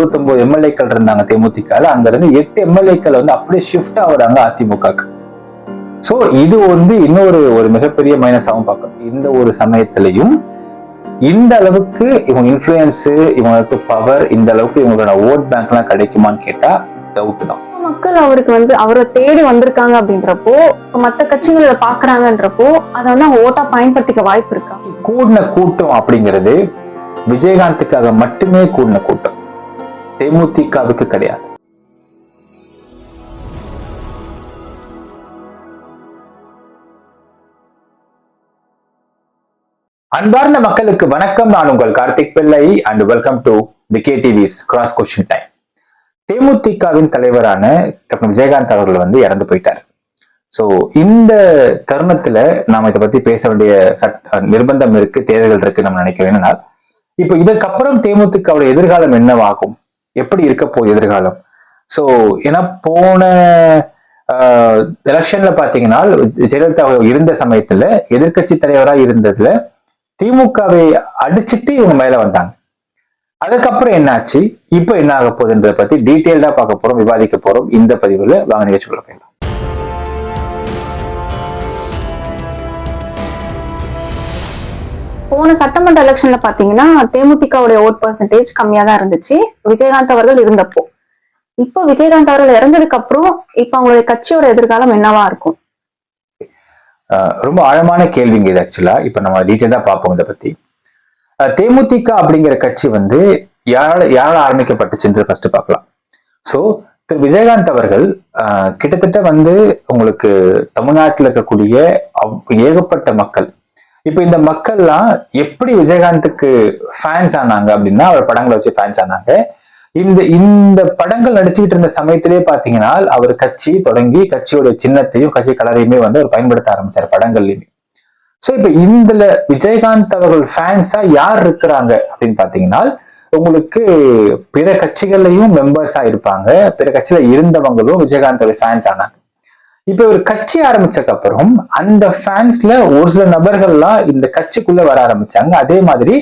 இருபத்தொன்பது எம்எல்ஏக்கள் இருந்தாங்க தேமுதிக அங்க இருந்து எட்டு எம்எல்ஏக்கள் வந்து அப்படியே ஷிஃப்ட் ஆகுறாங்க அதிமுகக்கு. சோ இது வந்து இன்னொரு ஒரு மிகப்பெரிய மைனஸாகவும் பார்க்கணும். இந்த ஒரு சமயத்திலையும் இந்த அளவுக்கு இவங்க இன்ஃபுளுயன்ஸ் இவங்களுக்கு பவர் இந்த அளவுக்கு இவங்களோட ஓட் பேங்க்லாம் கிடைக்குமான்னு கேட்டா டவுட் தான். மக்கள் அவருக்கு வந்து அவரை தேடி வந்திருக்காங்க அப்படின்றப்போ மத்த கட்சிகளை பாக்குறாங்கன்றப்போ அதை வந்து அவங்க ஓட்டா பயன்படுத்திக்க வாய்ப்பு இருக்கா? கூடின கூட்டம் அப்படிங்கிறது விஜயகாந்துக்காக மட்டுமே கூடின கூட்டம். தேமுதிகவுக்கு கிடையாது. அன்பார்ந்த மக்களுக்கு வணக்கம். நான் உங்கள் Karthik Pillai and welcome to VK TVs cross question time தேமுதிகவின் தலைவரான கேப்டன் விஜயகாந்த் அவர்கள் வந்து இறந்து போயிட்டார். சோ இந்த தருணத்துல நாம இதை பத்தி பேச வேண்டிய சட்ட நிர்பந்தம் இருக்கு தேவைகள் இருக்கு நம்ம நினைக்கிறோம் என்னன்னா இப்போ இதற்கப்புறம் தேமுதிகவுடைய எதிர்காலம் என்னவாகும்? எப்படி இருக்க போகுது எதிர்காலம்? சோ ஏன்னா போன எலெக்ஷன்ல பாத்தீங்கன்னா ஜெயலலிதா இருந்த சமயத்துல எதிர்க்கட்சி தலைவரா இருந்ததுல திமுகவை அடிச்சிட்டு இவங்க மேல வந்தாங்க. அதுக்கப்புறம் என்னாச்சு? இப்போ என்ன ஆக போகுதுன்றதை பத்தி டீட்டெயில்டா பார்க்க போறோம் விவாதிக்க போறோம். இந்த பதிவுல வாங்க நிகழ்ச்சிக்குள்ள போயிடலாம். போன சட்டமன்ற எலெக்ஷன்ல பாத்தீங்கன்னா தேமுதிகவுடைய ஓட் பர்சன்டேஜ் கம்மியா தான் இருந்துச்சு. விஜயகாந்த் அவர்கள் இருந்தப்போ. இப்போ விஜயகாந்த் அவர்கள் இறந்ததுக்கு அப்புறம் இப்ப அவங்களுடைய கட்சியோட எதிர்காலம் என்னவா இருக்கும்? ரொம்ப ஆழமான கேள்விங்க இது ஆக்சுவலா இப்ப நம்ம டீட்டெயிலா பார்ப்போம் இதை பத்தி. தேமுதிக அப்படிங்கிற கட்சி வந்து யாரால யாரால ஆரம்பிக்கப்பட்டுச்சுன்றது ஃபர்ஸ்ட் பார்க்கலாம். சோ திரு விஜயகாந்த் அவர்கள் கிட்டத்தட்ட வந்து உங்களுக்கு தமிழ்நாட்டில் இருக்கக்கூடிய ஏகப்பட்ட மக்கள் இப்போ இந்த மக்கள்லாம் எப்படி விஜயகாந்துக்கு ஃபேன்ஸ் ஆனாங்க அப்படின்னா அவர் படங்களை வச்சு ஃபேன்ஸ் ஆனாங்க. இந்த இந்த படங்கள் நடிச்சுக்கிட்டு இருந்த சமயத்திலே பாத்தீங்கன்னா அவர் கட்சி தொடங்கி கட்சியோட சின்னத்தையும் கட்சி கலரையுமே வந்து அவர் பயன்படுத்த ஆரம்பிச்சார் படங்கள்லயுமே. சோ இப்ப இதுல விஜயகாந்த் அவர்கள் ஃபேன்ஸா யார் இருக்கிறாங்க அப்படின்னு பாத்தீங்கன்னா உங்களுக்கு பிற கட்சிகள்லயும் மெம்பர்ஸா இருப்பாங்க. பிற கட்சியில இருந்தவங்களும் விஜயகாந்தோட ஃபேன்ஸ் ஆனாங்க. இப்ப ஒரு கட்சி ஆரம்பிச்சதுக்கு அப்புறம் அந்த ஃபேன்ஸ்ல ஒரு சில நபர்கள்லாம் இந்த கட்சிக்குள்ள வர ஆரம்பிச்சாங்க. அதே மாதிரி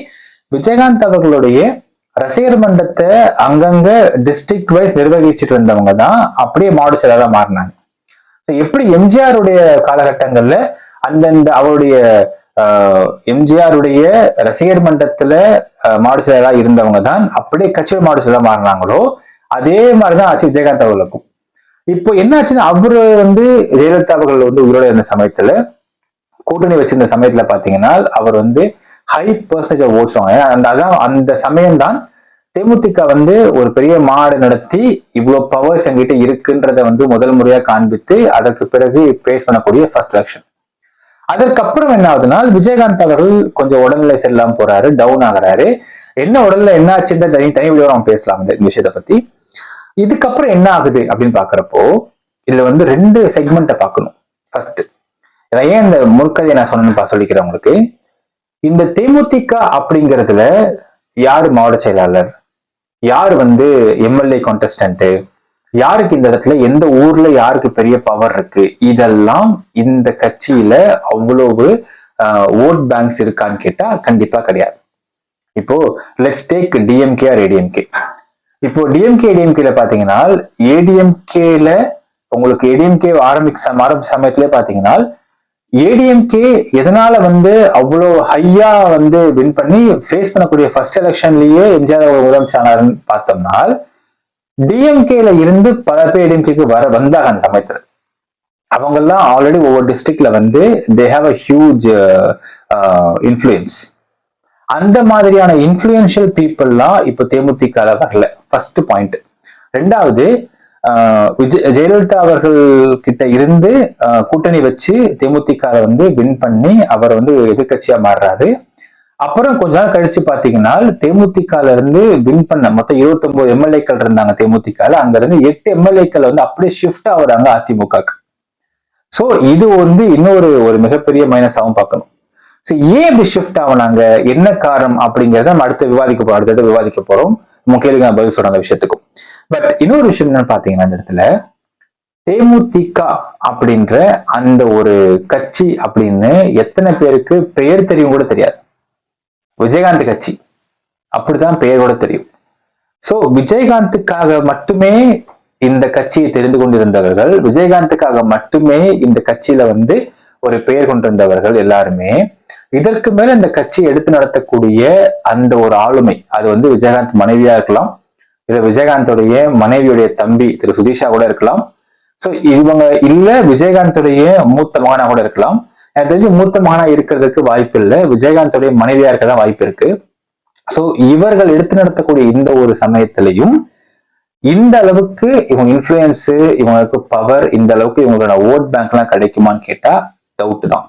விஜயகாந்த் அவர்களுடைய ரசிகர் மன்றத்தை அங்கங்க டிஸ்ட்ரிக்ட் வைஸ் நிர்வகிச்சுட்டு இருந்தவங்க தான் அப்படியே மாவட்ட செயலாளராக மாறினாங்க. எப்படி எம்ஜிஆருடைய காலகட்டங்கள்ல அந்தந்த அவருடைய எம்ஜிஆருடைய ரசிகர் மன்றத்துல மாவட்ட செயலாளராக இருந்தவங்க தான் அப்படியே கட்சியில் மாவட்ட செயலாளராக மாறினாங்களோ அதே மாதிரிதான் ஆச்சு விஜயகாந்த் அவர்களுக்கும். இப்போ என்னாச்சுன்னா அவரு வந்து ஜெயலலிதா அவர்கள் வந்து உயிரோட இருந்த சமயத்துல கூட்டணி வச்சிருந்த சமயத்துல பாத்தீங்கன்னா அவர் வந்து ஹை பர்சன்டேஜ் ஆஃப் ஓட்ஸ் அந்த அதான் அந்த சமயம்தான் தேமுதிக வந்து ஒரு பெரிய மாடு நடத்தி இவ்வளவு பவர்ஸ் எங்கிட்ட இருக்குன்றத வந்து முதல் முறையா காண்பித்து அதற்கு பிறகு பேஸ் பண்ணக்கூடிய ஃபர்ஸ்ட் எலெக்ஷன் அதற்கப்புறம் என்ன ஆகுதுன்னா விஜயகாந்த் அவர்கள் கொஞ்சம் உடல்நிலை செல்லாம போறாரு டவுன் ஆகுறாரு. என்ன உடல்ல என்ன ஆச்சுன்ற தனி தனி வீடியோ பேசலாம் இந்த விஷயத்தை பத்தி. இதுக்கப்புறம் என்ன ஆகுது அப்படின்னு பாக்குறப்போ இதுல வந்து ரெண்டு செக்மெண்ட்டை பார்க்கணும். ஃபர்ஸ்ட் ஏன் இந்த முற்கதையை நான் சொன்னேன்னு சொல்லிக்கிறேன் உங்களுக்கு. இந்த தேமுதிக அப்படிங்கிறதுல யார் மாவட்ட செயலாளர்? யார் வந்து எம்எல்ஏ கான்டெஸ்டன்ட்டு யாருக்கு இந்த இடத்துல எந்த ஊர்ல யாருக்கு பெரிய பவர் இருக்கு? இதெல்லாம் இந்த கட்சியில அவ்வளவு ஓட் பேங்க்ஸ் இருக்கான்னு கேட்டா கண்டிப்பா கிடையாது. இப்போ let's take DMK or ADMK இப்போ டிஎம்கே ஏடிஎம்கேல பாத்தீங்கன்னா ஏடிஎம்கேல உங்களுக்கு ஏடிஎம்கே ஆரம்பிக்க சம- ஆரம்பிச்ச சமயத்திலே பாத்தீங்கன்னா ஏடிஎம்கே எதனால வந்து அவ்வளோ ஹையா வந்து வின் பண்ணி ஃபேஸ் பண்ணக்கூடிய ஃபர்ஸ்ட் எலெக்ஷன்லயே எம்ஜிஆர் அவர் முதலமைச்சர் ஆனாருன்னு பார்த்தோம்னா டிஎம்கேல இருந்து பல பேர் ஏடிஎம்கேக்கு வர வந்தாங்க அந்த சமயத்துல. அவங்கெல்லாம் ஆல்ரெடி ஒவ்வொரு டிஸ்ட்ரிக்ட்ல வந்து they have a huge influence அந்த மாதிரியான இன்ஃப்ளூயன்ஷியல் பீப்புள்லாம் இப்போ தேமுதிக வரல. ஃபர்ஸ்ட் பாயிண்ட் ரெண்டாவது ஆஹ் விஜய் ஜெயலலிதா அவர்கள் கிட்ட இருந்து கூட்டணி வச்சு தேமுதிக வந்து வின் பண்ணி அவர் வந்து எதிர்க்கட்சியா மாறுறாரு. அப்புறம் கொஞ்ச நாள் கழிச்சு பாத்தீங்கன்னா தேமுதிகால இருந்து வின் பண்ண மொத்தம் 29 எம்எல்ஏக்கள் இருந்தாங்க தேமுதிகால அங்க இருந்து எட்டு எம்எல்ஏக்கள் வந்து அப்படியே ஷிஃப்ட் ஆகுறாங்க அதிமுகக்கு. சோ இது வந்து இன்னொரு ஒரு மிகப்பெரிய மைனஸாகவும் பார்க்கணும். ஸோ ஏன் இப்படி ஷிஃப்ட் ஆகுனாங்க? என்ன காரணம் அப்படிங்கிறத நம்ம அடுத்து விவாதிக்க போறோம் அடுத்தது விவாதிக்க போறோம். உங்க கேள்வி நான் பதில் சொல்றேன் அந்த விஷயத்துக்கும். பட் இன்னொரு விஷயம் என்னன்னு பாத்தீங்கன்னா அந்த இடத்துல தேமுதிக அப்படின்ற அந்த ஒரு கட்சி அப்படின்னு எத்தனை பேருக்கு பெயர் தெரியும் கூட தெரியாது. விஜயகாந்த் கட்சி. அப்படிதான் பெயர் கூட தெரியும். சோ விஜயகாந்துக்காக மட்டுமே இந்த கட்சியை தெரிந்து கொண்டிருந்தவர்கள் விஜயகாந்துக்காக மட்டுமே இந்த கட்சியில வந்து ஒரு பெயர் கொண்டிருந்தவர்கள் எல்லாருமே இதற்கு மேல இந்த கட்சி எடுத்து நடத்தக்கூடிய அந்த ஒரு ஆளுமை அது வந்து விஜயகாந்த் மனைவியா இருக்கலாம். இல்ல விஜயகாந்தோடைய மனைவியுடைய தம்பி திரு சுதீஷா கூட இருக்கலாம். சோ இவங்க இல்ல விஜயகாந்தோடைய மூத்த மகனா கூட இருக்கலாம். எனக்கு தெரிஞ்சு மூத்த மகனா இருக்கிறதுக்கு வாய்ப்பு இல்லை. விஜயகாந்தோடைய மனைவியா இருக்க தான் வாய்ப்பு இருக்கு. சோ இவர்கள் எடுத்து நடத்தக்கூடிய இந்த ஒரு சமயத்திலையும் இந்த அளவுக்கு இவங்க இன்ஃபுளுயன்ஸ் இவங்களுக்கு பவர் இந்த அளவுக்கு இவங்களோட ஓட் பேங்க் எல்லாம் கிடைக்குமான்னு கேட்டா டவுட் தான்.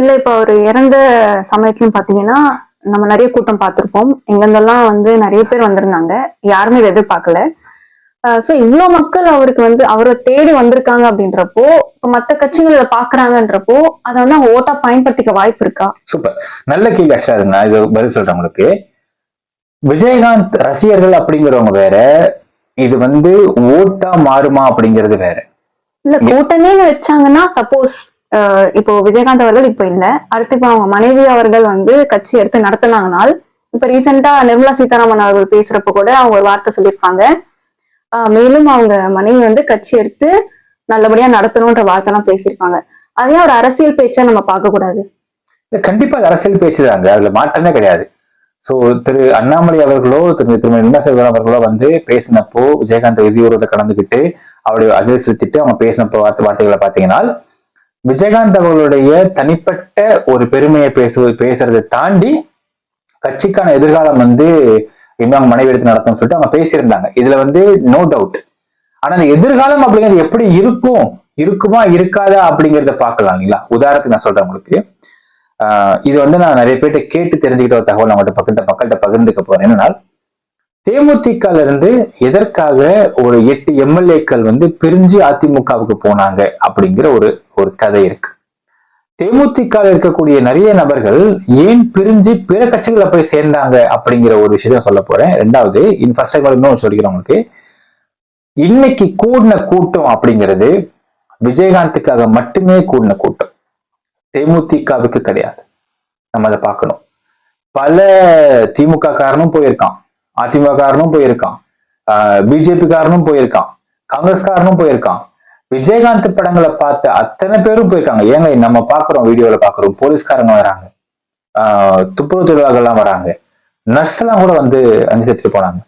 இல்ல இப்ப அவர் இறந்த சமயத்துலயும் பாத்தீங்கன்னா நம்ம நிறைய கூட்டம் பார்த்திருப்போம் எங்கெந்தெல்லாம் வந்து நிறைய பேர் வந்திருந்தாங்க. யாருமே இதை எதிர்பார்க்கல. சோ இவ்வளவு மக்கள் அவருக்கு வந்து அவரை தேடி வந்திருக்காங்க அப்படின்றப்போ இப்ப மத்த கட்சிகள் இதை பாக்குறாங்கன்றப்போ அதை வந்து அவங்க ஓட்டா பயன்படுத்திக்க வாய்ப்பு இருக்கா? சூப்பர். நல்ல கேள்வி ஆக்சுவலா இது பதில் சொல்றேன் உங்களுக்கு. விஜயகாந்த் ரசிகர்கள் அப்படிங்கிறவங்க வேற இது வந்து ஓட்டா மாறுமா அப்படிங்கிறது வேற. இல்ல கூட்டமே வச்சாங்கன்னா சப்போஸ் இப்போ விஜயகாந்த் அவர்கள் இப்ப இல்ல. அடுத்து இப்போ அவங்க மனைவி அவர்கள் வந்து கட்சி எடுத்து நடத்தினாங்கனால் இப்ப ரீசெண்டா நிர்மலா சீதாராமன் அவர்கள் பேசுறப்ப கூட அவங்க ஒரு வார்த்தை சொல்லியிருப்பாங்க. மேலும் அவங்க மனைவி வந்து கட்சி எடுத்து நல்லபடியா நடத்தணும்ன்ற வார்த்தை எல்லாம் பேசியிருப்பாங்க. அதே ஒரு அரசியல் பேச்சா நம்ம பார்க்க கூடாது. கண்டிப்பா அது அரசியல் பேச்சு தாங்க. அதுல மாற்றமே கிடையாது. சோ திரு அண்ணாமலை அவர்களோ திரு திருமதி நிர்மலா சீதாராமன் அவர்களோ வந்து பேசினப்போ விஜயகாந்த் விதிவிரோத கலந்துக்கிட்டு அவருடைய அதில் செலுத்திட்டு அவங்க பேசினப்போ வார்த்தை வார்த்தைகளை பார்த்தீங்கன்னா விஜயகாந்த் அவர்களுடைய தனிப்பட்ட ஒரு பெருமையை பேசு பேசுறதை தாண்டி கட்சிக்கான எதிர்காலம் வந்து இன்னும் அவங்க மனைவி எடுத்து நடத்தும் சொல்லிட்டு அவங்க பேசியிருந்தாங்க. இதுல வந்து நோ டவுட் ஆனா அந்த எதிர்காலம் அப்படிங்கிறது எப்படி இருக்கும்? இருக்குமா இருக்காதா அப்படிங்கிறத பார்க்கலாம் இல்லைங்களா? உதாரணத்துக்கு நான் சொல்றேன் உங்களுக்கு. ஆஹ் இது வந்து நான் நிறைய பேர்ட்ட கேட்டு தெரிஞ்சுக்கிட்ட ஒரு தகவல் அவங்கள்ட்ட பக்கத்துல மக்கள்கிட்ட பகிர்ந்துக்க போறேன். என்னன்னா தேமுதிகல இருந்து எதற்காக ஒரு எட்டு எம்எல்ஏக்கள் வந்து பிரிஞ்சு அதிமுகவுக்கு போனாங்க அப்படிங்கிற ஒரு ஒரு கதை இருக்கு. தேமுதிக இருக்கக்கூடிய நிறைய நபர்கள் ஏன் பிரிஞ்சு பிற கட்சிகளை போய் சேர்ந்தாங்க அப்படிங்கிற ஒரு விஷயத்த சொல்ல போறேன். ரெண்டாவது இன் ஃபர்ஸ்ட் இன்னும் சொல்லிக்கிறேன் உங்களுக்கு. இன்னைக்கு கூடின கூட்டம் அப்படிங்கிறது விஜயகாந்துக்காக மட்டுமே கூடின கூட்டம். தேமுதிகவுக்கு கிடையாது. நம்ம அதை பார்க்கணும். பல திமுக காரனும் போயிருக்கான். அதிமுக காரனும் போயிருக்கான். பிஜேபி காரனும் போயிருக்கான். காங்கிரஸ் காரனும் போயிருக்கான். விஜயகாந்த் படங்களை பார்த்த அத்தனை பேரும் போயிருக்காங்க. ஏங்க நம்ம பாக்குறோம் வீடியோல பாக்குறோம் போலீஸ்காரங்க வராங்க. ஆஹ் துப்புரவு தொழிலாளர்கள்லாம் வராங்க. நர்ஸ் எல்லாம் கூட வந்து அங்கு செத்துட்டு போனாங்க.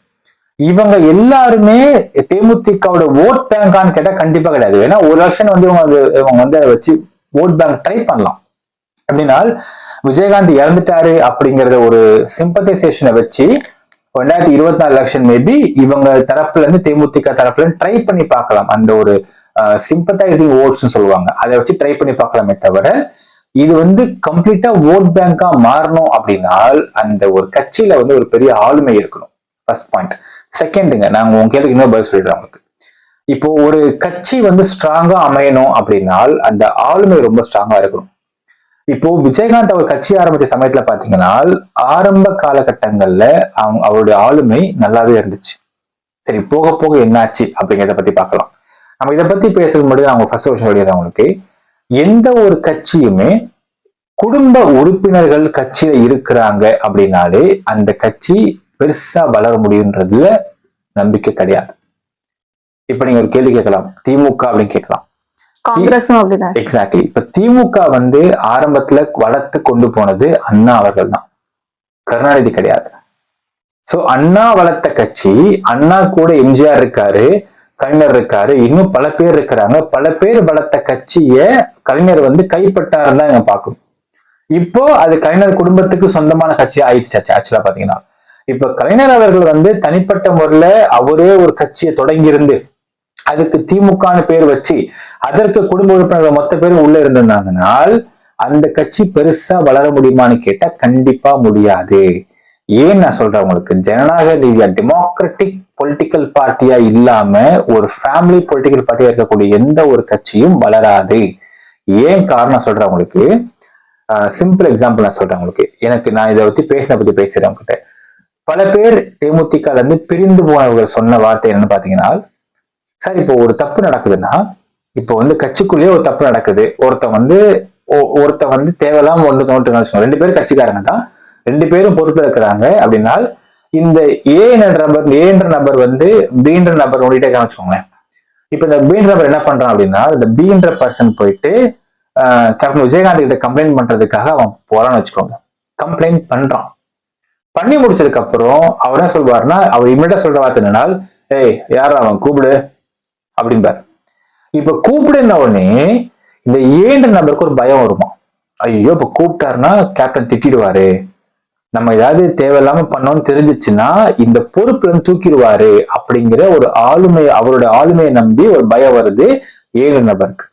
இவங்க எல்லாருமே தேமுதிகவோட ஓட் பேங்கான்னு கேட்டா கண்டிப்பா கிடையாது. ஏன்னா ஒரு லட்சம் வந்து இவங்க இவங்க வந்து அதை வச்சு ஓட் பேங்க் ட்ரை பண்ணலாம். அப்படின்னா விஜயகாந்த் இறந்துட்டாரு அப்படிங்கறத ஒரு சிம்பத்தைசேஷனை வச்சு ரெண்டாயிரத்தி இருபத்தி நாலு எலெக்ஷன் மேபி இவங்க தரப்புல இருந்து தேமுதிக தரப்புல இருந்து ட்ரை பண்ணி பார்க்கலாம். அந்த ஒரு சிம்பத்தைசிங் ஓட்ஸ்னு சொல்லுவாங்க. அதை வச்சு ட்ரை பண்ணி பார்க்கலாமே தவிர இது வந்து கம்ப்ளீட்டா ஓட் பேங்கா மாறணும் அப்படின்னால் அந்த ஒரு கட்சியில வந்து ஒரு பெரிய ஆளுமை இருக்கணும். ஃபர்ஸ்ட் பாயிண்ட் செகண்டுங்க நாங்க உங்க கேள்விக்கு இன்னொரு பதில் சொல்லிடுறோம் உங்களுக்கு. இப்போ ஒரு கட்சி வந்து ஸ்ட்ராங்கா அமையணும் அப்படின்னால் அந்த ஆளுமை ரொம்ப ஸ்ட்ராங்கா இருக்கணும். இப்போ விஜயகாந்த் அவர் கட்சி ஆரம்பிச்ச சமயத்துல பாத்தீங்கன்னா ஆரம்ப காலகட்டங்கள்ல அவங்க அவருடைய ஆளுமை நல்லாவே இருந்துச்சு. சரி போக போக என்னாச்சு அப்படிங்கிறத பத்தி பார்க்கலாம். நம்ம இதை பத்தி பேசுறது முன்னாடி நான் ஃபர்ஸ்ட் சொல்லிடுறேன் உங்களுக்கு. எந்த ஒரு கட்சியுமே குடும்ப உறுப்பினர்கள் கட்சியில இருக்கிறாங்க அப்படின்னாலே அந்த கட்சி பெருசா வளர முடியுன்றதுல நம்பிக்கை கிடையாது. இப்ப நீங்க ஒரு கேள்வி கேட்கலாம். திமுக அப்படின்னு கேட்கலாம். எக்ஸாக்ட்லி இப்ப திமுக வந்து ஆரம்பத்துல வளர்த்து கொண்டு போனது அண்ணா அவர்கள் தான். கருணாநிதி கிடையாது. சோ அண்ணா வளர்த்த கட்சி அண்ணா கூட எம்ஜிஆர் இருக்காரு. கலைஞர் இருக்காரு. இன்னும் பல பேர் இருக்கிறாங்க. பல பேர் வளர்த்த கட்சிய கலைஞர் வந்து கைப்பட்டாருன்னு தான் இங்க பார்க்கணும். இப்போ அது கலைஞர் குடும்பத்துக்கு சொந்தமான கட்சி ஆயிடுச்சு. ஆக்சுவலா பாத்தீங்கன்னா. இப்ப கலைஞர் அவர்கள் வந்து தனிப்பட்ட முறையில அவரே ஒரு கட்சியை தொடங்கி இருந்து அதுக்கு திமுகன்னு பேர் வச்சு அதற்கு குடும்ப உறுப்பினர்கள் மொத்த பேரும் உள்ள இருந்திருந்தாங்கனால் அந்த கட்சி பெருசா வளர முடியுமான்னு கேட்டா கண்டிப்பா முடியாது. ஏன் நான் சொல்றேன் உங்களுக்கு? ஜனநாயக ரீதியா டெமோக்ராட்டிக் பொலிட்டிக்கல் பார்ட்டியா இல்லாம ஒரு ஃபேமிலி பொலிட்டிக்கல் பார்ட்டியா இருக்கக்கூடிய எந்த ஒரு கட்சியும் வளராது. ஏன் காரணம் சொல்றேன் உங்களுக்கு? சிம்பிள் எக்ஸாம்பிள் நான் சொல்றேன் உங்களுக்கு. எனக்கு நான் இதை பத்தி பேசின பத்தி பேசுறேன் உங்ககிட்ட. பல பேர் தேமுதிக இருந்து பிரிந்து போனவர்கள் சொன்ன வார்த்தை என்னன்னு பாத்தீங்கன்னா சார் இப்போ ஒரு தப்பு நடக்குதுன்னா இப்போ வந்து கட்சிக்குள்ளேயே ஒரு தப்பு நடக்குது. ஒருத்தன் வந்து ஒ- ஒருத்தன் வந்து தேவையில்லாம ஒன்று தோன்றுன்னு வச்சுக்கோங்க. ரெண்டு பேரும் கட்சிக்காரங்க தான். ரெண்டு பேரும் பொறுப்பு அப்படின்னா இந்த ஏன்ற நபர் ஏ என்ற நபர் வந்து பீன்ற நபர் ஓடிட்டே இருக்கான்னு வச்சுக்கோங்களேன். இப்ப இந்த பீன்ற நபர் என்ன பண்றான் அப்படின்னா இந்த பீன்ற பர்சன் போயிட்டு கேப்டன் விஜயகாந்த் கிட்ட கம்ப்ளைண்ட் பண்றதுக்காக அவன் போறான்னு வச்சுக்கோங்க. கம்ப்ளைண்ட் பண்றான். பண்ணி முடிச்சதுக்கு அப்புறம் அவர் என்ன சொல்வாருன்னா அவர் இமிடியா சொல்ற வார்த்தை என்னன்னா ஏய் யாரா அவன்? கூப்பிடு. அப்படின்பார் இப்ப கூப்பிடுன உடனே இந்த ஏன்ற நபருக்கு ஒரு பயம் வருமா? ஐயோ இப்ப கூப்பிட்டாருன்னா கேப்டன் திட்டிடுவாரு. நம்ம ஏதாவது தேவையில்லாம பண்ணோம்னு தெரிஞ்சிச்சுன்னா இந்த பொறுப்புல தூக்கிடுவாரு அப்படிங்கிற ஒரு ஆளுமை அவரோட ஆளுமையை நம்பி ஒரு பயம் வருது ஏழு நபருக்கு.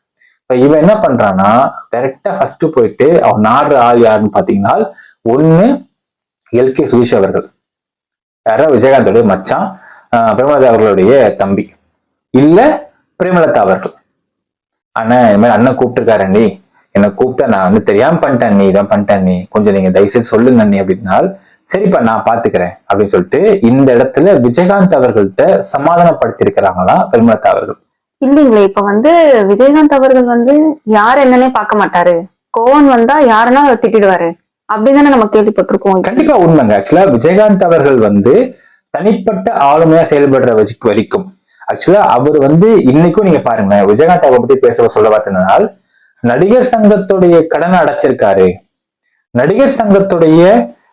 இப்ப இவன் என்ன பண்றான்னா டைரக்டா ஃபர்ஸ்ட் போயிட்டு அவன் நாடுற ஆள் யாருன்னு பாத்தீங்கன்னா ஒண்ணு எல் கே சுதீஷ் அவர்கள். யாரா விஜயகாந்தோடைய மச்சான் ஆஹ் பிரேமலதா அவர்களுடைய தம்பி. இல்ல பிரேமலதா அவர்கள். அண்ணன் இந்த மாதிரி அண்ணன் கூப்பிட்டுருக்காரு நீ என்னை கூப்பிட்டா நான் வந்து தெரியாம பண்ணிட்டேன் நீ இதான் பண்ணிட்டேன் நீ கொஞ்சம் நீங்க தயவுசெய்து சொல்லுங்க நீ அப்படின்னால் சரிப்பா நான் பாத்துக்கிறேன் அப்படின்னு சொல்லிட்டு இந்த இடத்துல விஜயகாந்த் அவர்கள்ட்ட சமாதானப்படுத்தியிருக்கிறாங்களாம் பிரேமலதா அவர்கள்? இல்லைங்களே இப்ப வந்து விஜயகாந்த் அவர்கள் வந்து யார் என்னன்னே பார்க்க மாட்டாரு. கோவன் வந்தா யாருன்னா திட்டிடுவாரு. அப்படின்னு நம்ம கேள்விப்பட்டிருக்கோம். கண்டிப்பா உண்மைங்க. ஆக்சுவலா விஜயகாந்த் அவர்கள் வந்து தனிப்பட்ட ஆளுமையா செயல்படுற வரைக்கும். வரைக்கும் ஆக்சுவலா அவர் வந்து இன்னைக்கும் நீங்க பாருங்க விஜயகாந்த் அவரை பத்தி பேச சொல்ல பார்த்தீங்கன்னா நடிகர் சங்கத்துடைய கடனை அடைச்சிருக்காரு. நடிகர் சங்கத்துடைய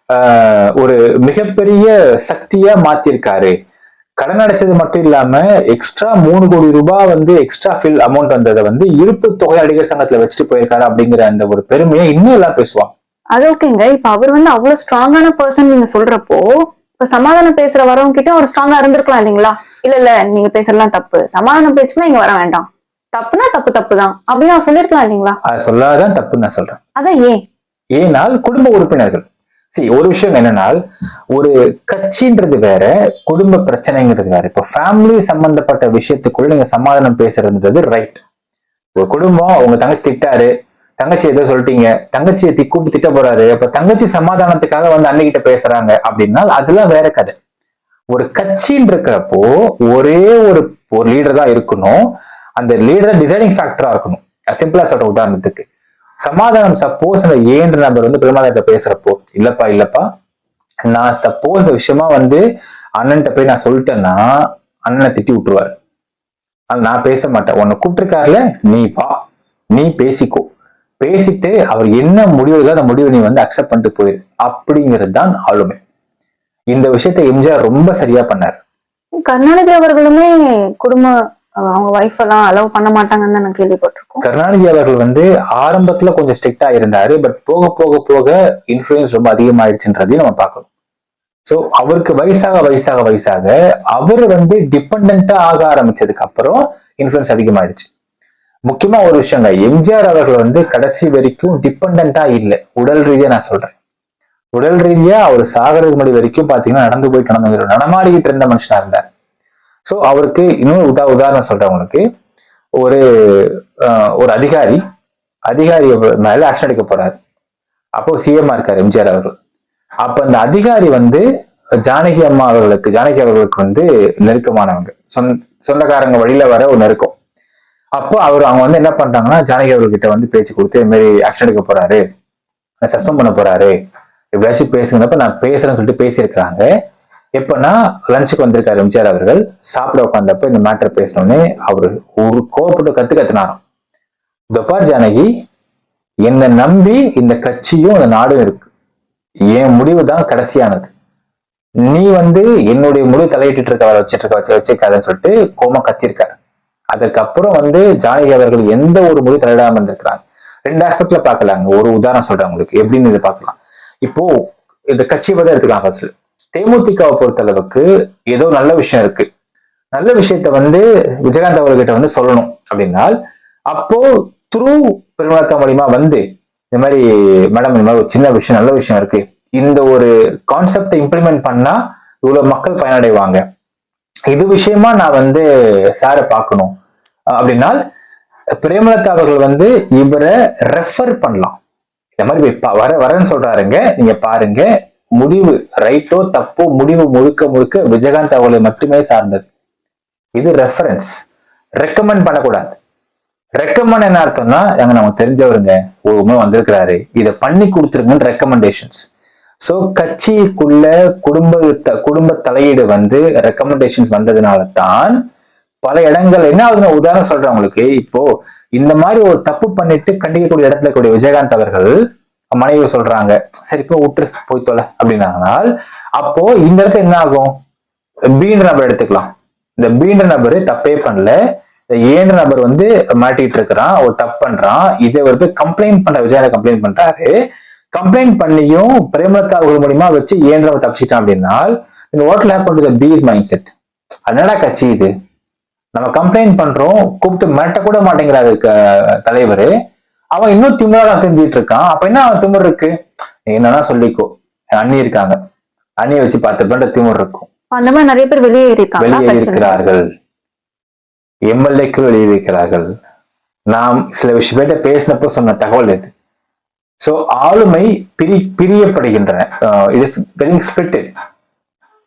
ஆஹ், ஒரு மிகப்பெரிய சக்தியா மாத்திருக்காரு. கடன் அடைச்சது மட்டும் இல்லாம எக்ஸ்ட்ரா மூணு கோடி ரூபாய் வந்து எக்ஸ்ட்ரா ஃபில் அமௌண்ட் வந்ததை வந்து இருப்பு தொகை நடிகர் சங்கத்துல வச்சுட்டு போயிருக்காரு அப்படிங்கிற அந்த ஒரு பெருமையை இன்னும் எல்லாம் பேசுவாங்க. அது ஓகேங்க. இப்ப அவர் வந்து அவ்வளவு ஸ்ட்ராங்கான பர்சன் நீங்க சொல்றப்போ இப்ப சமாதானம் பேசுற வரவங்க கிட்ட அவர் ஸ்ட்ராங்கா இருந்திருக்கலாம் இல்லைங்களா? இல்ல இல்ல நீங்க பேசுறதுலாம் தப்பு. சமாதானம் பேச்சுன்னா இங்க வர வேண்டாம். தப்புனா தப்பு தப்பு தான் அப்படின்னு அவர் சொல்லிருக்கலாம் இல்லைங்களா? அதை சொல்லாதான் தப்புன்னு நான் சொல்றேன். அதான் ஏன்? ஏனால் குடும்ப உறுப்பினர்கள். சரி ஒரு விஷயம் என்னன்னால் ஒரு கட்சின்றது வேற குடும்ப பிரச்சனைங்கிறது வேற. இப்போ ஃபேமிலி சம்பந்தப்பட்ட விஷயத்துக்குள்ள நீங்க சமாதானம் பேசுறதுன்றது ரைட் ஒரு குடும்பம் உங்க தங்கச்சி திட்டாரு தங்கச்சி ஏதோ சொல்லிட்டீங்க தங்கச்சியை தி கூப்பிட்டு திட்ட போறாரு அப்ப தங்கச்சி சமாதானத்துக்காக வந்து அன்னைக்கிட்ட பேசுறாங்க அப்படின்னா அதெல்லாம் வேற கதை. ஒரு கட்சின்னு இருக்கிறப்போ ஒரே ஒரு ஒரு லீடர் தான் இருக்கணும். அந்த லீடர் டிசைனிங் ஃபேக்டரா இருக்கணும். சிம்பிளா சொல்ற உதாரணத்துக்கு. சமாதானம் சப்போஸ் அந்த ஏன்ற நபர் வந்து பெருமாள்கிட்ட பேசுறப்போ இல்லப்பா இல்லப்பா நான் சப்போஸ் விஷயமா வந்து அண்ணன்ட்ட போய் நான் சொல்லிட்டேன்னா அண்ணனை திட்டி விட்டுருவாரு. ஆனா நான் பேச மாட்டேன். உன்னை கூப்பிட்டுருக்காருல நீ வா. நீ பேசிக்கோ. பேசிட்டு அவர் என்ன முடிவு அந்த முடிவை நீ வந்து அக்செப்ட் பண்ணிட்டு போயிரு. அப்படிங்கிறது தான் ஆளுமை. இந்த விஷயத்த எம்ஜிஆர் ரொம்ப சரியா பண்ணார். கருணாநிதி அவர்களுமே குடும்ப அவங்க ஒய்ஃப் எல்லாம் அலோவ் பண்ண மாட்டாங்கன்னு நான் கேள்விப்பட்டிருக்கோம். கருணாநிதி அவர்கள் வந்து ஆரம்பத்துல கொஞ்சம் ஸ்ட்ரிக்டா இருந்தாரு பட் போக போக போக இன்ஃபுளுன்ஸ் ரொம்ப அதிகமாயிடுச்சுன்றதையும் நம்ம பார்க்கணும். சோ அவருக்கு வயசாக வயசாக வயசாக அவர் வந்து டிபெண்டா ஆக ஆரம்பிச்சதுக்கு அப்புறம் இன்ஃபுளுன்ஸ் அதிகமாயிடுச்சு முக்கியமா ஒரு விஷயங்க எம்ஜிஆர் அவர்கள் வந்து கடைசி வரைக்கும் டிபெண்டா இல்லை. உடல் ரீதியா நான் சொல்றேன். உடல் ரீதியா அவர் சாகரது மணி வரைக்கும் பாத்தீங்கன்னா நடந்து போயிட்டு நடந்து நடமாடிக்கிட்டு இருந்த மனுஷனா இருந்தார். ஸோ அவருக்கு இன்னொரு உதா உதாரணம் சொல்றேன் உங்களுக்கு. ஒரு ஒரு அதிகாரி அதிகாரி மேல ஆக்ஷன் எடுக்க போறாரு. அப்போ சிஎம்மா இருக்காரு எம்ஜிஆர் அவர்கள். அப்ப அந்த அதிகாரி வந்து ஜானகி அம்மா அவர்களுக்கு ஜானகி அவர்களுக்கு வந்து நெருக்கமானவங்க. சொந்த சொந்தக்காரங்க வழியில வர ஒரு நெருக்கம். அப்போ அவர் அவங்க வந்து என்ன பண்றாங்கன்னா ஜானகி அவர்கிட்ட வந்து பேச்சு கொடுத்து இது மாதிரி ஆக்ஷன் எடுக்க போறாரு. சஸ்பெண்ட் பண்ண போறாரு. எப்படியாச்சும் பேசுங்கிறப்ப நான் பேசுறேன்னு சொல்லிட்டு பேசியிருக்கிறாங்க. எப்பன்னா லஞ்சுக்கு வந்திருக்காரு எம்ஜிஆர் அவர்கள் சாப்பிட உட்காந்தப்ப இந்த மேட்டர் பேசணுன்னே அவர் ஒரு கோவப்பட்டு கத்து கத்துனாராம். தப்பார் ஜானகி என்னை நம்பி இந்த கட்சியும் இந்த நாடும் இருக்கு. என் முடிவு தான் கடைசியானது. நீ வந்து என்னுடைய முடிவு தலையிட்டு இருக்க வச்சிட்டு இருக்க வச்சிருக்காதுன்னு சொல்லிட்டு கோமா கத்திருக்காரு. அதுக்கப்புறம் வந்து ஜானகி அவர்கள் எந்த ஒரு முடிவு தலையிடாம இருந்திருக்கிறாங்க. ரெண்டு ஆஸ்பெக்ட்ல பாக்கலாங்க ஒரு உதாரணம் சொல்றேன் உங்களுக்கு. எப்படின்னு இதை பார்க்கலாம். இப்போ இந்த கட்சியை பத்தி எடுத்துக்கலாம் ஃபர்ஸ்ட் தேமுதிகவை பொறுத்தளவுக்கு ஏதோ நல்ல விஷயம் இருக்கு. நல்ல விஷயத்த வந்து விஜயகாந்த் அவர்கிட்ட வந்து சொல்லணும் அப்படின்னால் அப்போ த்ரூ பெருமளத்த மூலியமா வந்து இந்த மாதிரி மேடம் இந்த மாதிரி ஒரு சின்ன விஷயம் நல்ல விஷயம் இருக்கு. இந்த ஒரு கான்செப்டை இம்ப்ளிமெண்ட் பண்ணா இவ்வளவு மக்கள் பயனடைவாங்க. இது விஷயமா நான் வந்து சாரை பார்க்கணும். அப்படின்னா பிரேமலதா அவர்கள் வந்து இவரை ரெஃபர் பண்ணலாம். இந்த மாதிரி வர வரேன்னு சொல்றாருங்க. நீங்க பாருங்க. முடிவு ரைட்டோ தப்போ முடிவு முழுக்க முழுக்க விஜயகாந்த் அவர்களை மட்டுமே சார்ந்தது. இது ரெஃபரன்ஸ் ரெக்கமெண்ட் பண்ணக்கூடாது. ரெக்கமெண்ட் என்ன அர்த்தம்னா எங்க நமக்கு தெரிஞ்சவருங்க ஒருமே வந்திருக்கிறாரு. இதை பண்ணி கொடுத்துருங்கன்னு ரெக்கமெண்டேஷன்ஸ் சோ கட்சிக்குள்ள குடும்ப குடும்ப தலையீடு வந்து ரெக்கமெண்டேஷன்ஸ் வந்ததுனால தான் பல இடங்கள் என்ன ஆகுதுன்னா உதாரணம் சொல்றேன் உங்களுக்கு. இப்போ இந்த மாதிரி ஒரு தப்பு பண்ணிட்டு கண்டிக்கக்கூடிய இடத்துல இருக்கக்கூடிய விஜயகாந்த் அவர்கள் மனைவி சொல்றாங்க சரி இப்போ விட்டுரு போய் தொலை அப்படின்னாங்கனால் அப்போ இந்த இடத்துல என்ன ஆகும்? பீன்ற நபர் எடுத்துக்கலாம். இந்த பீன்ற நபர் தப்பே பண்ணல. இந்த ஏன்ற நபர் வந்து மாட்டிட்டு இருக்கிறான் ஒரு தப்பு பண்றான். இதை வந்து கம்ப்ளைண்ட் பண்ற விஜயால கம்ப்ளைண்ட் பண்றாரு. கம்ப்ளைண்ட் பண்ணியும் பிரேமலதா அவர்கள் மூலியமா வச்சு ஏன்றவன் தப்பிச்சிட்டான் அப்படின்னா இந்த what happen to peace mindset அதனால கட்சி இது? நம்ம கம்ப்ளைண்ட் பண்றோம் கூப்பிட்டு மிரட்ட கூட மாட்டேங்கிறாரு க- தலைவர். அவன் இன்னும் திமிரா தெரிஞ்சிட்டு இருக்கான் அப்ப என்ன அவன் திமிர் இருக்கு? என்னன்னா சொல்லிக்கோ. அண்ணி இருக்காங்க. அண்ணியை வச்சு பார்த்து பண்ற திமிர் இருக்கும். அந்த மாதிரி நிறைய பேர் வெளியே இருக்காங்க வெளியே. இருக்கிறார்கள் எம்எல்ஏக்கள் வெளியே இருக்கிறார்கள் நாம் சில பேர்ட்ட பேசினப்போ சொன்ன தகவல் இது சோ ஆளுமை பிரி பிரியப்படுகின்றன. இட் இஸ்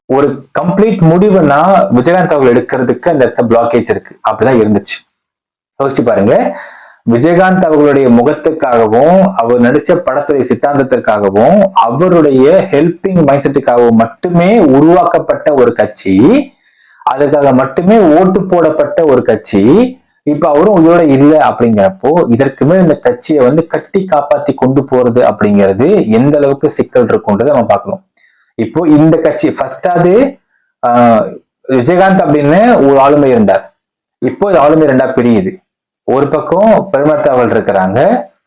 ஒரு கம்ப்ளீட் முடிவுனா விஜயகாந்த் அவர்கள் எடுக்கிறதுக்கு அந்த இடத்துல பிளாக்கேஜ் இருக்கு. அப்படிதான் இருந்துச்சு. யோசிச்சு பாருங்க விஜயகாந்த் அவர்களுடைய முகத்துக்காகவும் அவர் நடிச்ச படத்துடைய சித்தாந்தத்திற்காகவும் அவருடைய ஹெல்பிங் மைண்ட் செட்டுக்காகவும் மட்டுமே உருவாக்கப்பட்ட ஒரு கட்சி. அதற்காக மட்டுமே ஓட்டு போடப்பட்ட ஒரு கட்சி. இப்ப அவரும் உயிரோட இல்லை அப்படிங்கிறப்போ இதற்கு மேல் இந்த கட்சியை வந்து கட்டி காப்பாத்தி கொண்டு போறது அப்படிங்கிறது எந்த அளவுக்கு சிக்கல் இருக்கும்ன்றதை நம்ம பார்க்கணும். இப்போ இந்த கட்சி ஃபர்ஸ்டாவது விஜயகாந்த் அப்படின்னு ஒரு ஆளுமை இருந்தார். இப்போ இது ஆளுமை ரெண்டா பிரியுது. ஒரு பக்கம் பிரேமலதா அவர்கள் இருக்கிறாங்க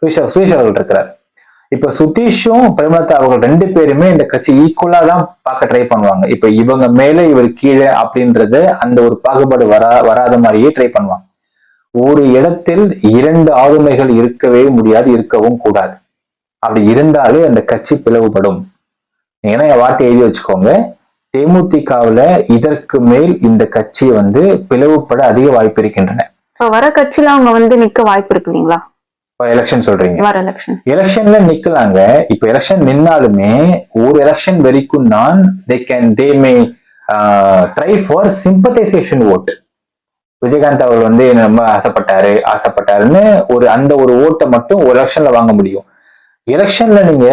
சுதீஷ் அவர்கள் இருக்கிறார். இப்ப சுதீஷும் பிரேமலதா அவர்கள் ரெண்டு பேருமே இந்த கட்சி ஈக்குவலா தான் பார்க்க ட்ரை பண்ணுவாங்க. இப்ப இவங்க மேல இவர் கீழே அப்படின்றத அந்த ஒரு பாகுபாடு வரா வராத மாதிரியே ட்ரை பண்ணுவாங்க. ஒரு இடத்தில் இரண்டு ஆளுமைகள் இருக்கவே முடியாது இருக்கவும் கூடாது. அப்படி இருந்தாலே அந்த கட்சி பிளவுபடும். ஏன்னா என் வார்த்தை எழுதி வச்சுக்கோங்க. தேமுதிகவுல இதற்கு மேல் இந்த கட்சி வந்து பிளவுபட அதிக வாய்ப்பு இருக்கின்றன. இப்ப வர கட்சியில அவங்க வந்து நிக்க வாய்ப்பு இருக்கு இல்லைங்களா? எலெக்ஷன் சொல்றீங்க. வர எலெக்ஷன் எலெக்ஷன்ல நிக்கலாங்க. இப்ப எலெக்ஷன் நின்னாலுமே ஒரு எலெக்ஷன் வரைக்கும் தான் they can they may try for sympathisation vote Vijayakanth அவர் வந்து ரொம்ப ஆசைப்பட்டாரு ஆசைப்பட்டாருன்னு ஒரு அந்த ஒரு ஓட்டை மட்டும் ஒரு எலெக்ஷன்ல வாங்க முடியும். எலெக்ஷன்ல நீங்க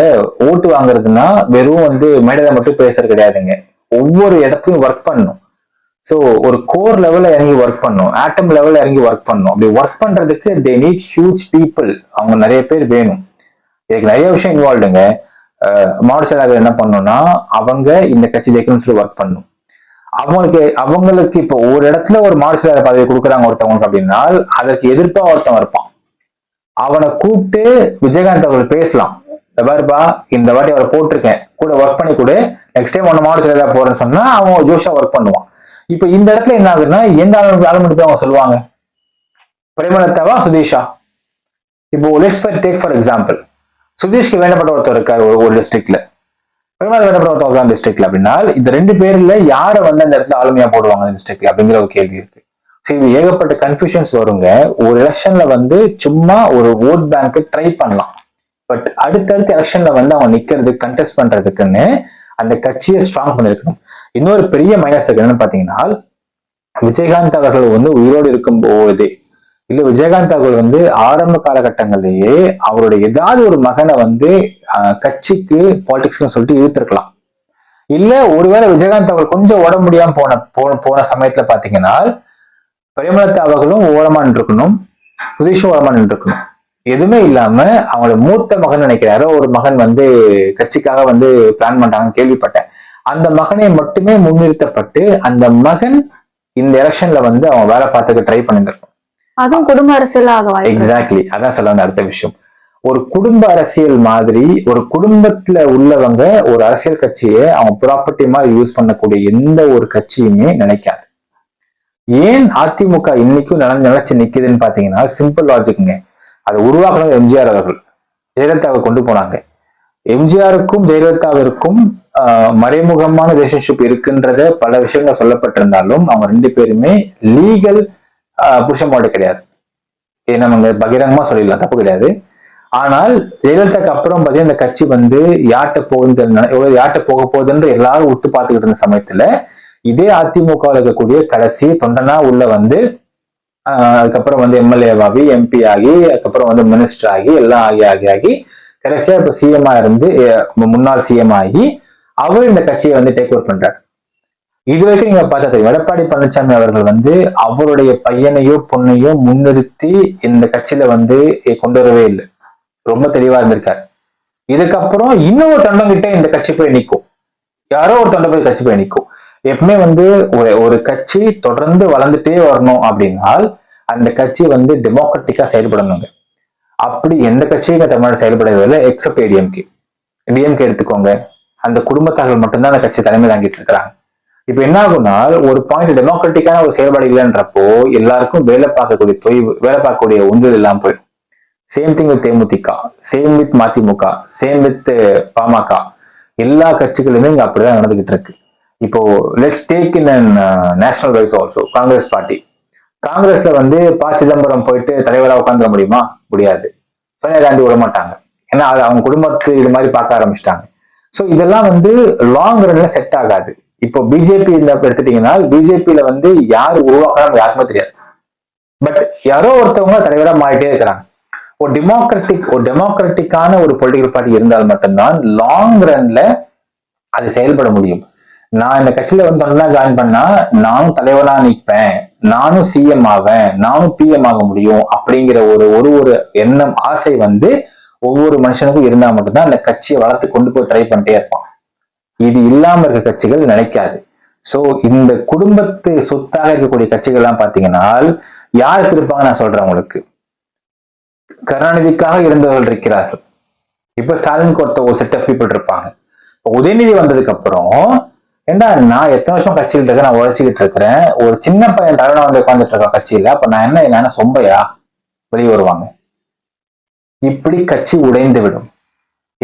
ஓட்டு வாங்குறதுன்னா வெறும் வந்து மேடையில மட்டும் பேசுறது கிடையாதுங்க. ஒவ்வொரு இடத்துலயும் ஒர்க் பண்ணணும். ஸோ ஒரு கோர் லெவலில் இறங்கி ஒர்க் பண்ணும் ஆட்டம் லெவல்ல இறங்கி ஒர்க் பண்ணும் அப்படி ஒர்க் பண்றதுக்கு தே நீட் ஹியூஜ் பீப்புள் அவங்க நிறைய பேர் வேணும். இதுக்கு நிறைய விஷயம் இன்வால்வ்டுங்க மாவட்ட செயலாளர் என்ன பண்ணணும்னா அவங்க இந்த கட்சி ஜெயிக்கணும்னு சொல்லி ஒர்க் பண்ணும் அவங்களுக்கு அவங்களுக்கு இப்போ ஒரு இடத்துல ஒரு மாவட்ட செயலாளர் பதவி கொடுக்குறாங்க ஒருத்தவங்களுக்கு அப்படின்னா அதற்கு எதிர்ப்பாக ஒருத்தவன் இருப்பான். அவனை கூப்பிட்டு விஜயகாந்த் அவர்கள் பேசலாம். இந்த பாருப்பா இந்த வாட்டி அவரை போட்டிருக்கேன். கூட ஒர்க் பண்ணி கொடு. நெக்ஸ்ட் டைம் ஒன்று மாவட்ட செயலாளர் போறேன்னு சொன்னா அவன் ஜோஷா ஒர்க் பண்ணுவான். இப்ப இந்த இடத்துல என்ன ஆகுதுன்னா எந்த ஆளுநர் ஆளுமணி போய் அவங்க சொல்லுவாங்க. பிரேமலத்தாவா சுதீஷா. இப்போ let's for take for example சுதீஷ்க்கு வேண்டப்பட்ட ஒருத்தர் இருக்காரு ஒரு ஒரு டிஸ்ட்ரிக்ட்ல பிரேமலதா வேண்டப்பட்ட ஒருத்தர் டிஸ்ட்ரிக்ட்ல அப்படின்னா இந்த ரெண்டு பேர்ல யாரை வந்து அந்த இடத்துல ஆளுமையா போடுவாங்க டிஸ்ட்ரிக்ட்ல அப்படிங்கிற ஒரு கேள்வி இருக்கு. ஸோ இது ஏகப்பட்ட கன்ஃபியூஷன்ஸ் வருங்க. ஒரு எலெக்ஷன்ல வந்து சும்மா ஒரு ஓட் பேங்க் ட்ரை பண்ணலாம். பட் அடுத்தடுத்த எலெக்ஷன்ல வந்து அவங்க நிக்கிறது கண்டெஸ்ட் பண்றதுக்குன்னு அந்த கட்சியை ஸ்ட்ராங் பண்ணிருக்கணும். இன்னொரு பெரிய மைனஸ் என்னன்னு பாத்தீங்கன்னா விஜயகாந்த் அவர்கள் வந்து உயிரோடு இருக்கும் போது இல்ல விஜயகாந்த் அவர்கள் வந்து ஆரம்ப காலகட்டங்களிலேயே அவருடைய ஏதாவது ஒரு மகனை வந்து ஆஹ், கட்சிக்கு பாலிடிக்ஸ்னு சொல்லிட்டு இழுத்திருக்கலாம். இல்ல ஒருவேளை விஜயகாந்த் அவர்கள் கொஞ்சம் உடம்பு முடியாம போன போன போன சமயத்துல பாத்தீங்கன்னா பிரேமலதா அவர்களும் ஓரமா நின்றுக்கணும். புதுஷும் ஓரமா நின்றுக்கணும். எதுவுமே இல்லாம அவங்களோட மூத்த மகன் நினைக்கிறேன் யாரோ ஒரு மகன் வந்து கட்சிக்காக வந்து பிளான் பண்றாங்கன்னு கேள்விப்பட்டேன். அந்த மகனை மட்டுமே முன்னிறுத்தப்பட்டு அந்த மகன் இந்த எலெக்ஷன்ல வந்து அவன் வேலை பார்த்துக்க ட்ரை பண்ணிருக்கணும் அதுவும் குடும்ப அரசியல் ஆக வாய்ப்பு இருக்கு. எக்ஸாக்ட்லி அதான் சொல்ல வந்த அடுத்த விஷயம். ஒரு குடும்ப அரசியல் மாதிரி ஒரு குடும்பத்துல உள்ளவங்க ஒரு அரசியல் கட்சியை அவங்க ப்ராப்பர்ட்டி மாதிரி யூஸ் பண்ணக்கூடிய எந்த ஒரு கட்சியுமே நினைக்காது. ஏன் அதிமுக இன்னைக்கும் நில நிலைச்சு நிக்குதுன்னு பாத்தீங்கன்னா சிம்பிள் லாஜிக்குங்க அதை உருவாக்கணும் எம்ஜிஆர் அவர்கள். ஜெயலலிதாவை கொண்டு போனாங்க. எம்ஜிஆருக்கும் ஜெயலலிதாவிற்கும் மறைமுகமான ரிலேஷன்ஷிப் இருக்குன்றத பல விஷயங்கள் சொல்லப்பட்டிருந்தாலும் அவங்க ரெண்டு பேருமே லீகல் புருஷன் கிடையாது. இது நம்ம பகிரங்கமா சொல்லிடலாம் தப்பு கிடையாது. ஆனால் ஜெயலலிதாக்கு அப்புறம் பார்த்தீங்கன்னா இந்த கட்சி வந்து யார்கிட்ட போகுது யார்கிட்ட போக போகுதுன்ற எல்லாரும் உத்து பார்த்துக்கிட்டு இருந்த சமயத்துல இதே அதிமுக இருக்கக்கூடிய கடைசி தொண்டனா உள்ள வந்து அதுக்கப்புறம் வந்து எம்எல்ஏவாகி எம்பி ஆகி அதுக்கப்புறம் வந்து மினிஸ்டர் ஆகி எல்லாம் ஆகி ஆகி ஆகி கடைசியா இப்ப சிஎம்ஆ இருந்து முன்னாள் சிஎம் ஆகி அவர் இந்த கட்சியை வந்து டேக் ஓவர் பண்றாரு. இது வரைக்கும் நீங்க பார்த்தா தெரியும். எடப்பாடி பழனிசாமி அவர்கள் வந்து அவருடைய பையனையோ பொண்ணையோ முன்னிறுத்தி இந்த கட்சியில வந்து கொண்டு வரவே இல்லை. ரொம்ப தெளிவா இருந்திருக்காரு. இதுக்கப்புறம் இன்னொரு தொண்டங்கிட்ட இந்த கட்சி போய் நிற்கும் யாரோ ஒரு தொண்டை போய் கட்சி போய் நிற்கும் எப்பவுமே வந்து ஒரு ஒரு கட்சி தொடர்ந்து வளர்ந்துட்டே வரணும் அப்படின்னால் அந்த கட்சி வந்து டெமோக்ராட்டிக்கா செயல்படணுங்க. அப்படி எந்த கட்சியும் தமிழ்நாடு செயல்படவில்லை எக்ஸப்ட் ஏடிஎம்கே டிஎம்கே எடுத்துக்கோங்க. அந்த குடும்பத்தார்கள் மட்டும்தான் அந்த கட்சி தலைமை தாங்கிட்டு இருக்கிறாங்க. இப்ப என்ன ஆகும்னா ஒரு பாயிண்ட் டெமோக்ராட்டிக்கான ஒரு செயல்பாடு இல்லைன்றப்போ எல்லாருக்கும் வேலை பார்க்கக்கூடிய தொய்வு வேலை பார்க்கக்கூடிய உந்துதல் எல்லாம் போயிடும். சேம் திங் வித் தேமுதிக சேம் வித் மதிமுக சேம் வித் பாமக. எல்லா கட்சிகளுமே இங்க அப்படிதான் நடந்துகிட்டு இருக்கு. இப்போ let's take in and national wise also Congress party காங்கிரஸ்ல வந்து ப சிதம்பரம் போயிட்டு தலைவராக உட்காந்துட முடியுமா? முடியாது. சோனியா காந்தி விட மாட்டாங்க. ஏன்னா அது அவங்க குடும்பத்து இது மாதிரி பார்க்க ஆரம்பிச்சிட்டாங்க. ஸோ இதெல்லாம் வந்து லாங் ரன்ல செட் ஆகாது. இப்போ பிஜேபி இந்த எடுத்துட்டீங்கன்னா பிஜேபியில வந்து யார் உருவாக்குறாங்க யாருக்குமே தெரியாது. பட் யாரோ ஒருத்தவங்க தலைவராக மாறிட்டே இருக்கிறாங்க. ஒரு டெமோக்ராட்டிக் ஒரு டெமோக்ராட்டிக்கான ஒரு பொலிட்டிக்கல் பார்ட்டி இருந்தால் மட்டும்தான் லாங் ரன்ல அது செயல்பட முடியும். நான் இந்த கட்சியில வந்து ஜாயின் பண்ணா நானும் தலைவனா நிற்பேன். நானும் சிஎம் ஆவேன். நானும் பிஎம் ஆக முடியும் அப்படிங்கிற ஒரு ஒரு ஒரு எண்ணம் ஆசை வந்து ஒவ்வொரு மனுஷனுக்கும் இருந்தா மட்டும்தான் அந்த கட்சியை வளர்த்து கொண்டு போய் ட்ரை பண்ணிட்டே இருப்பான். இது இல்லாம இருக்க கட்சிகள் நினைக்காது. சோ இந்த குடும்பத்து சொத்தாக இருக்கக்கூடிய கட்சிகள் எல்லாம் பாத்தீங்கன்னா யாருக்கு இருப்பாங்க நான் சொல்றேன் உங்களுக்கு. கருணாநிதிக்காக இருந்தவர்கள் இருக்கிறார்கள். இப்ப ஸ்டாலின் கொடுத்த ஒரு செட் ஆஃப் பீப்புள் இருப்பாங்க. உதயநிதி வந்ததுக்கு அப்புறம் ஏண்டா நான் எத்தனை வருஷம் கட்சியில் இருக்க நான் உழைச்சிக்கிட்டு இருக்கிறேன். ஒரு சின்ன பையன் தலைவனா வந்து உட்காந்துட்டு இருக்கான் கட்சியில. அப்ப நான் என்ன என்ன சொம்பையா? வெளியே வருவாங்க. இப்படி கட்சி உடைந்து விடும்.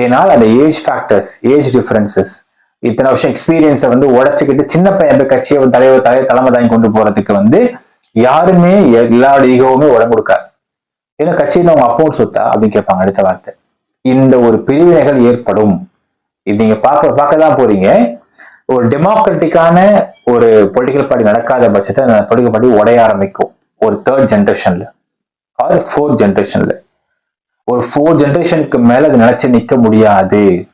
ஏனால் அந்த ஏஜ் ஃபேக்டர்ஸ் ஏஜ் டிஃபரன்சஸ் இத்தனை வருஷம் எக்ஸ்பீரியன்ஸை வந்து உடைச்சுக்கிட்டு சின்ன பையன் போய் கட்சியை தலைவர் தலைவர் தலை தலைமை தாங்கி கொண்டு போறதுக்கு வந்து யாருமே எல்லாரோட ஈகோவுமே உடம்பு கொடுக்காது. ஏன்னா கட்சியில அவங்க அப்பவும் சொத்தா? அப்படின்னு கேட்பாங்க அடுத்த வார்த்தை. இந்த ஒரு பிரிவினைகள் ஏற்படும். இது நீங்க பார்க்க பார்க்க தான் போறீங்க. ஒரு டெமோக்ராட்டிக்கான ஒரு பொலிட்டிக்கல் பார்ட்டி நடக்காத பட்சத்தை அந்த பொலிட்டிக்கல் பார்ட்டி உடைய ஆரம்பிக்கும். ஒரு தேர்ட் ஜென்ரேஷன்ல ஆர் ஃபோர்த் ஜென்ரேஷன்ல ஒரு ஃபோர் ஜென்ரேஷனுக்கு மேல அது நினைச்சு நிக்க முடியாது.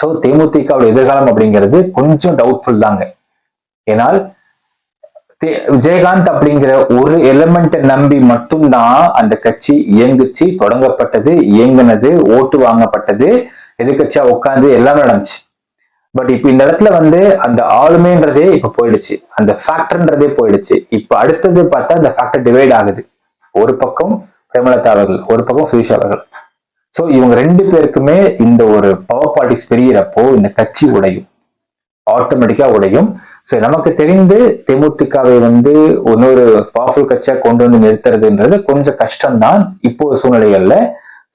ஸோ தேமுதிகவோட எதிர்காலம் அப்படிங்கிறது கொஞ்சம் டவுட்ஃபுல் தாங்க. ஏன்னால் தே- விஜயகாந்த் அப்படிங்கிற ஒரு எலிமெண்ட்டை நம்பி மட்டும்தான் அந்த கட்சி இயங்குச்சு தொடங்கப்பட்டது இயங்குனது ஓட்டு வாங்கப்பட்டது எதிர்கட்சியா உட்காந்து எல்லாமே நடந்துச்சு. பட் இப்ப இந்த இடத்துல வந்து அந்த ஆளுமைன்றதே இப்ப போயிடுச்சு. அந்த ஃபேக்டர்ன்றதே போயிடுச்சு. இப்ப அடுத்தது பார்த்தா அந்த ஃபேக்டர் டிவைட் ஆகுது. ஒரு பக்கம் பிரேமலதா அவர்கள் ஒரு பக்கம் சுயேஷ் அவர்கள். சோ இவங்க ரெண்டு பேருக்குமே இந்த ஒரு பவர் பார்ட்டிஸ் பெரியறப்போ இந்த கட்சி உடையும். ஆட்டோமேட்டிக்கா உடையும். ஸோ நமக்கு தெரிந்து தேமுதிகவை வந்து இன்னொரு பவர்ஃபுல் கட்சியா கொண்டு வந்து நிறுத்துறதுன்றது கொஞ்சம் கஷ்டம்தான் இப்போ சூழ்நிலைகள்ல.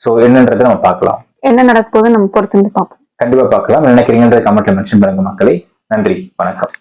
ஸோ என்னன்றதை நம்ம பார்க்கலாம். என்ன நடக்க போகுது நம்ம பொறுத்து பார்ப்போம். கண்டிப்பா பார்க்கலாம். என்ன நினைக்கிறீங்கன்றத கமெண்ட்ல மென்ஷன் பண்ணுங்க மக்களை. நன்றி. வணக்கம்.